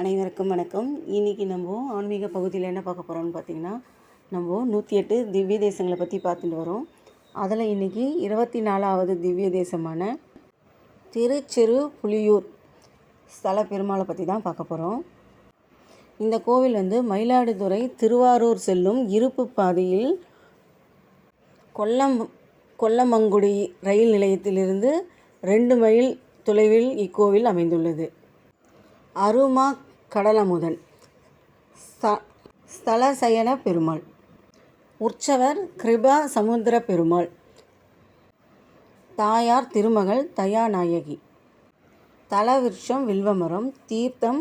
அனைவருக்கும் வணக்கம். இன்றைக்கி நம்ம ஆன்மீக பகுதியில் என்ன பார்க்க போகிறோம்னு பார்த்தீங்கன்னா நம்ம நூற்றி எட்டு திவ்ய தேசங்களை பற்றி பார்த்துட்டு வரோம். அதில் இன்றைக்கி இருபத்தி நாலாவது திவ்ய தேசமான திருச்சிறு புலியூர் ஸ்தல பெருமாளை பற்றி தான் பார்க்க போகிறோம் இந்த கோவில் வந்து மயிலாடுதுறை திருவாரூர் செல்லும் இருப்பு பாதையில் கொல்லம் கொல்லமங்குடி ரயில் நிலையத்திலிருந்து ரெண்டு மைல் தொலைவில் இக்கோவில் அமைந்துள்ளது. அருமா கடலமுதன். ஸ்த ஸ்தலசயன பெருமாள். உற்சவர் கிருபா சமுத்திர பெருமாள். தாயார் திருமகள் தயாநாயகி. தலவிருஷம் வில்வமரம் தீர்த்தம்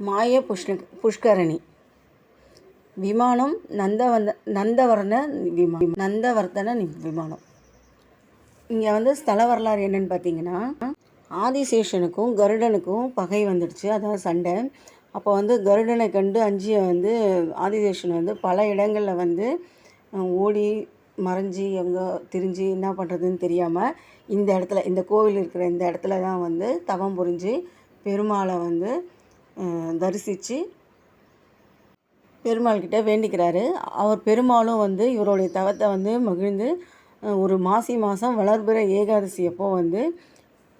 மாய புஷ்ண புஷ்கரணி. விமானம் நந்தவந்த நந்தவர்ண விமானம் நந்தவர்த்தன விமானம். இங்கே வந்து ஸ்தல வரலாறு என்னென்னு பார்த்தீங்கன்னா ஆதிசேஷனுக்கும் கருடனுக்கும் பகை வந்துடுச்சு. அதாவது சண்டை. அப்போ வந்து கருடனை கண்டு அஞ்சிய வந்து ஆதிசேஷன் வந்து பல இடங்களில் வந்து ஓடி மறைஞ்சி எங்கே திரிஞ்சு என்ன பண்ணுறதுன்னு தெரியாமல் இந்த இடத்துல இந்த கோவில் இருக்கிற இந்த இடத்துல தான் வந்து தவம் புரிஞ்சு பெருமாளை வந்து தரிசித்து பெருமாள்கிட்ட வேண்டிக்கிறாரு. அவர் பெருமாளும் வந்து இவருடைய தவத்தை வந்து மகிழ்ந்து ஒரு மாசி மாதம் வளர்பிற ஏகாதசி அப்போ வந்து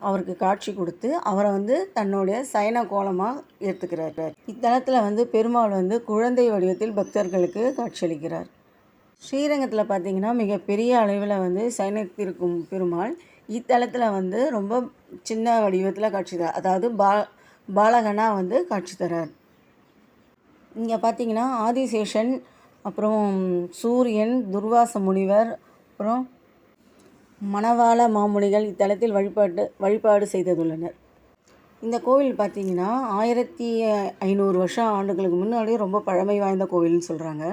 அவருக்கு காட்சி கொடுத்து அவரை வந்து தன்னுடைய சயன கோலமாக ஏற்றுக்கிறார் இத்தலத்தில் வந்து பெருமாள் வந்து குழந்தை வடிவத்தில் பக்தர்களுக்கு காட்சியளிக்கிறார். ஸ்ரீரங்கத்தில் பார்த்தீங்கன்னா மிகப்பெரிய அளவில் வந்து சயனித்திருக்கும் பெருமாள் இத்தலத்தில் வந்து ரொம்ப சின்ன வடிவத்தில் காட்சி தரார் அதாவது பா பாலகனாக வந்து காட்சி தரார். இங்கே பார்த்தீங்கன்னா ஆதிசேஷன் அப்புறம் சூரியன் துர்வாச முனிவர் அப்புறம் மணவாள மாமுனிகள் இத்தலத்தில் வழிபாட்டு வழிபாடு செய்ததுள்ளனர் இந்த கோவில் பார்த்தீங்கன்னா ஆயிரத்தி ஐநூறு வருஷம் ஆண்டுகளுக்கு முன்னாடி ரொம்ப பழமை வாய்ந்த கோவில்னு சொல்கிறாங்க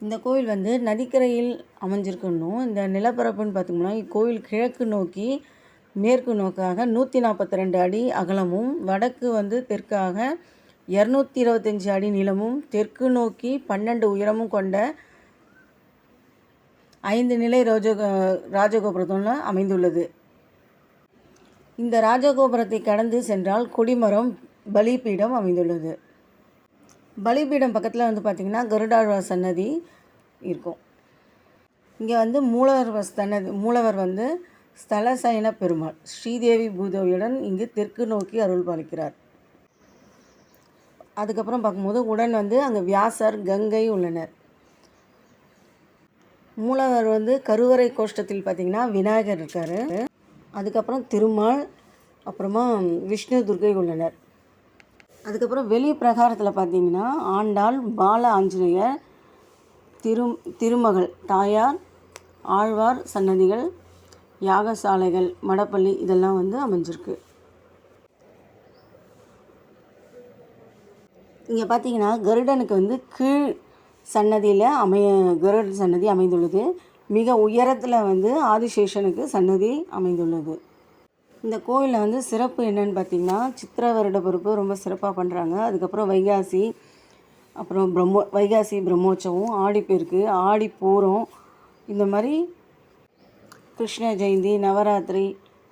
இந்த கோவில் வந்து நதிக்கரையில் அமைஞ்சிருக்கணும் இந்த நிலப்பரப்புன்னு பார்த்தோம்னா இக்கோவில் கிழக்கு நோக்கி மேற்கு நோக்காக நூற்றி நாற்பத்தி ரெண்டு அடி அகலமும் வடக்கு வந்து தெற்காக இரநூத்தி இருபத்தஞ்சி அடி நீளமும் தெற்கு நோக்கி பன்னெண்டு உயரமும் கொண்ட ஐந்து நிலை ராஜ ராஜகோபுரத்தில் அமைந்துள்ளது. இந்த ராஜகோபுரத்தை கடந்து சென்றால் கொடிமரம் பலிபீடம் அமைந்துள்ளது. பலிபீடம் பக்கத்தில் வந்து பார்த்திங்கன்னா கருடாழ்வார் சன்னதி இருக்கும். இங்கே வந்து மூலவர் சன்னதி மூலவர் வந்து ஸ்தலசயன பெருமாள் ஸ்ரீதேவி பூதேவியுடன் இங்கு தெற்கு நோக்கி அருள் பாலிக்கிறார். அதுக்கப்புறம் பார்க்கும்போது உடன் வந்து அங்கே வியாசர் கங்கை உள்ளனர். மூலவர் வந்து கருவறை கோஷ்டத்தில் பார்த்திங்கன்னா விநாயகர் இருக்கார். அதுக்கப்புறம் திருமால் அப்புறமா விஷ்ணு துர்கை உள்ளனர் அதுக்கப்புறம் வெளி பிரகாரத்தில் பார்த்தீங்கன்னா ஆண்டாள் பால ஆஞ்சநேயர் திரு திருமகள் தாயார் ஆழ்வார் சன்னதிகள் யாகசாலைகள் மடப்பள்ளி இதெல்லாம் வந்து அமைஞ்சிருக்கு. இங்கே பார்த்தீங்கன்னா கருடனுக்கு வந்து கீழ் சன்னதியில் அமைய கருட சன்னதி அமைந்துள்ளது. மிக உயரத்தில் வந்து ஆதிசேஷனுக்கு சன்னதி அமைந்துள்ளது. இந்த கோயிலில் வந்து சிறப்பு என்னன்னு பார்த்தீங்கன்னா சித்திர வருட பொறுப்பு ரொம்ப சிறப்பாக பண்ணுறாங்க அதுக்கப்புறம் வைகாசி அப்புறம் பிரம்மோ வைகாசி பிரம்மோற்சவம் ஆடிப்பெருக்கு ஆடி பூரம் இந்த மாதிரி கிருஷ்ண ஜெயந்தி நவராத்திரி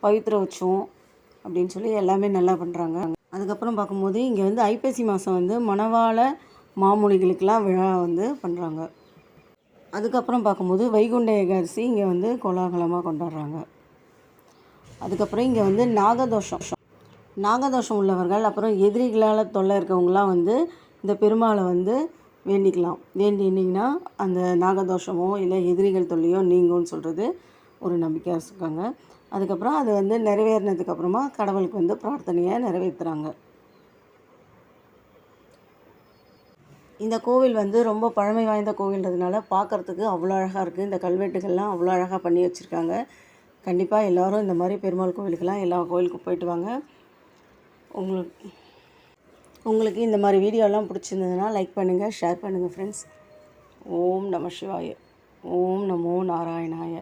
பவித்ர உற்சவம் அப்படின்னு சொல்லி எல்லாமே நல்லா பண்ணுறாங்க அதுக்கப்புறம் பார்க்கும்போது இங்கே வந்து ஐப்பசி மாதம் வந்து மணவாள மாமூலிகளுக்கெல்லாம் விழா வந்து பண்ணுறாங்க அதுக்கப்புறம் பார்க்கும்போது வைகுண்ட ஏகாதசி இங்கே வந்து கோலாகலமாக கொண்டாடுறாங்க. அதுக்கப்புறம் இங்கே வந்து நாகதோஷம். நாகதோஷம் உள்ளவர்கள் அப்புறம் எதிரிகளால் தொல்லை இருக்கவங்களாம் வந்து இந்த பெருமாளை வந்து வேண்டிக்கலாம். வேண்டினீங்கன்னா அந்த நாகதோஷமோ இல்லை எதிரிகள் தொல்லையோ நீங்கும்னு சொல்கிறது ஒரு நம்பிக்கையாக இருக்காங்க அதுக்கப்புறம் அது வந்து நிறைவேறினதுக்கப்புறமா கடவுளுக்கு வந்து பிரார்த்தனையை நிறைவேற்றுறாங்க இந்த கோவில் வந்து ரொம்ப பழமை வாய்ந்த கோவில்ன்றதுனால பார்க்குறதுக்கு அவ்வளோ அழகாக இருக்குது இந்த கல்வெட்டுகள்லாம் அவ்வளோ அழகாக பண்ணி வச்சுருக்காங்க. கண்டிப்பாக எல்லோரும் இந்த மாதிரி பெருமாள் கோவிலுக்கெல்லாம் எல்லா கோவிலுக்கும் போயிட்டு வாங்க. உங்களுக்கு உங்களுக்கு இந்த மாதிரி வீடியோலாம் பிடிச்சிருந்ததுன்னா லைக் பண்ணுங்கள் ஷேர் பண்ணுங்கள் ஃப்ரெண்ட்ஸ் ஓம் நம சிவாய. ஓம் நமோ நாராயணாய.